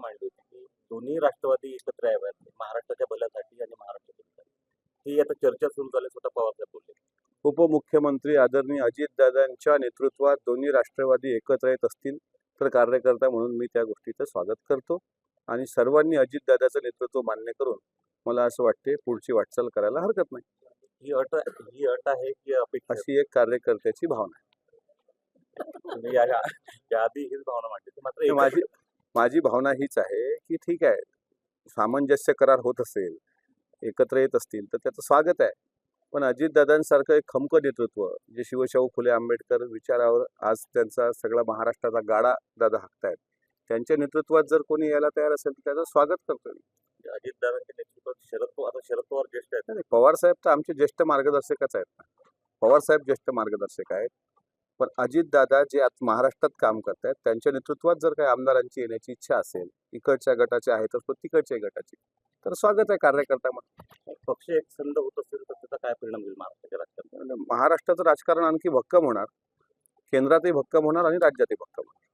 मांडली होती की दोन्ही राष्ट्रवादी एकत्र याव्यात महाराष्ट्राच्या भल्यासाठी आणि महाराष्ट्रासाठी ही आता चर्चा सुरू झाली स्वतः पवारसाहेब बोलले उपमुख्यमंत्री आदरणीय अजितदादांच्या नेतृत्वात दोन्ही राष्ट्रवादी एकत्र येत असतील तर कार्यकर्ता म्हणून मी त्या गोष्टीचं स्वागत करतो आणि सर्वांनी अजितदादाचं नेतृत्व मान्य करून मला असं वाटते पुढची वाटचाल करायला हरकत नाही ही अट ही अट आहे की अपेक्षा आहे? अशी एक कार्यकर्त्याची भावना या आधी हीच भावना मांडली. मात्र आहे माझी माझी भावना हीच आहे की ठीक आहे सामंजस्य करार होत असेल एकत्र येत असतील तर त्याचं स्वागत आहे. पण अजितदादांसारखं एक खमकं नेतृत्व जे शिवशाहू फुले आंबेडकर विचारावर आज त्यांचा सगळा महाराष्ट्राचा गाडा दादा हाकतायत त्यांच्या नेतृत्वात जर कोणी यायला तयार असेल तर त्याचं स्वागत करतो मी. अजितदादांच्या नेतृत्वात शरद पवार शरद पवार ज्येष्ठ आहेत. नाही, पवार साहेब तर आमचे ज्येष्ठ मार्गदर्शकच आहेत. ना पवार साहेब ज्येष्ठ मार्गदर्शक आहेत. पण अजितदादा जे आज महाराष्ट्रात काम करतायत त्यांच्या नेतृत्वात जर काही आमदारांची येण्याची इच्छा असेल इकडच्या गटाचे आहे तर तिकडच्या गटाची तर स्वागत आहे कार्यकर्ता पक्ष एक संध होत असेल तर त्याचा काय परिणाम होईल महाराष्ट्राच्या राजकारणात महाराष्ट्राचं राजकारण आणखी भक्कम होणार. केंद्रातही भक्कम होणार आणि राज्यातही भक्कम होणार.